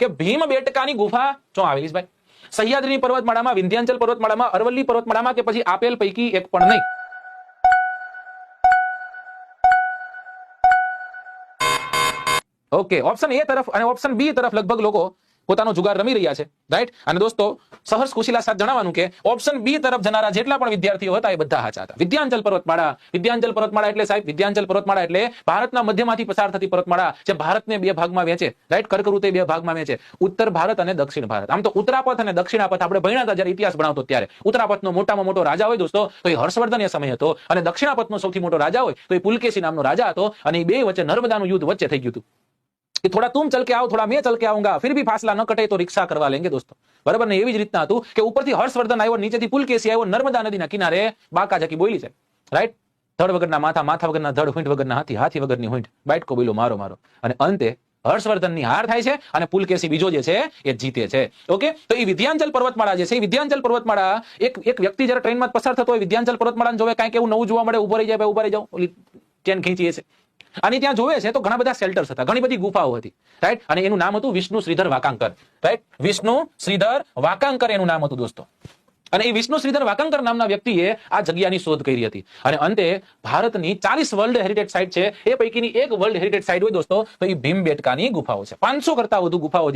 કે ભીમ બેટકાની ગુફા? ચો આવેલી છે ભાઈ. સહ્યાદ્રીની પર્વતમાળામાં, વિંધ્યાચલ પર્વતમાળામાં, અરવલ્લી પર્વતમાળામાં કે પછી આપેલ પૈકી એક પણ નહીં? ઓકે ઓપ્શન એ તરફ અને ઓપ્શન બી તરફ લગભગ લોકો પોતાનો જુગાર રમી રહ્યા છે. રાઈટ અને દોસ્તો, સહર્ષ કુશીલા સાથે જણાવવાનું કે ઓપ્શન બી તરફ જનારા જેટલા પણ વિદ્યાર્થીઓ હતા એ બધા હાચા હતા. વિદ્યાંચલ પર્વતમાળા વિદ્યાંચલ પર્વતમાળા એટલે સાહેબ વિદ્યાંચલ પર્વતમાળા એટલે ભારતના મધ્યમાંથી પસાર થતી પર્વતમાળા જે ભારતને બે ભાગમાં વેચે રાઈટ કર્કવૃતે બે ભાગમાં વેચે ઉત્તર ભારત અને દક્ષિણ ભારત. આમ તો ઉત્તરાપથ અને દક્ષિણાપથ આપણે ભણ્યા હતા જયારે ઇતિહાસ ભણાવતો ત્યારે. ઉત્તરાપથનો મોટામાં મોટો રાજા હોય દોસ્તો, તો એ હર્ષવર્ધન એ સમય હતો. અને દક્ષિણાપથનો સૌથી મોટો રાજા હોય, તો એ પુલકેશી નામનો રાજા હતો. અને એ બે વચ્ચે નર્મદાનું યુદ્ધ વચ્ચે થઈ ગયું હતું. કે થોડા તું ચલ આવો, થોડા મેં ચલ કે આવુંગા. ભી ફાસલા ન કટે તો રિક્ષા કરવા લેંગે દોસ્તો. બરાબર ને? એવી જ રીતના હતું કે ઉપરથી હર્ષવર્ધન આવ્યો નીચેથી પુલકેશી આવ્યો નર્મદા નદીના કિનારે બાકા જકી બોલી છે. રાઈટ ધડ વગરના માથા માથા વગરના ધડ, હુંઠ વગરના હાથી હાથી વગરની હુંઠ. બાઇટકો બોલો મારો મારો. અને અંતે હર્ષવર્ધનની હાર થાય છે અને પુલકેશી બીજો જે છે એ જીતે છે. ઓકે તો એ વિધ્યાંચલ પર્વતમાળા જે છે એ વિધ્યાંચલ પર્વતમાળા એક એક વ્યક્તિ જયારે ટ્રેનમાં પસાર થતો હોય વિધ્યાંચલ પર્વતમાળાને જોવે કાંઈક એવું નવું જોવા મળે ઊભો જાય, ભાઈ ઊભા રહી જાઓ. ટ્રેન ખેંચીએ છે. અને ત્યાં જોવે છે તો ઘણા બધા શેલ્ટર્સ હતા, ઘણી બધી ગુફાઓ હતી રાઈટ અને એનું નામ હતું વિષ્ણુ શ્રીધર વાકાંકર રાઈટ વિષ્ણુ શ્રીધર વાકાંકર એનું નામ હતું દોસ્તો. અને એ વિષ્ણુ શ્રીધર વાકાંકર નામના વ્યક્તિએ આ જગ્યાની શોધ કરી હતી. અને અંતે ભારતની ચાલીસ વર્લ્ડ હેરિટેજ સાઇટ છે, એ પૈકીની એક વર્લ્ડ હેરિટેજ સાઇટ હોય દોસ્તો, તો એ ભીમબેટકાની ગુફાઓ છે. પાંચસો કરતા વધુ ગુફાઓ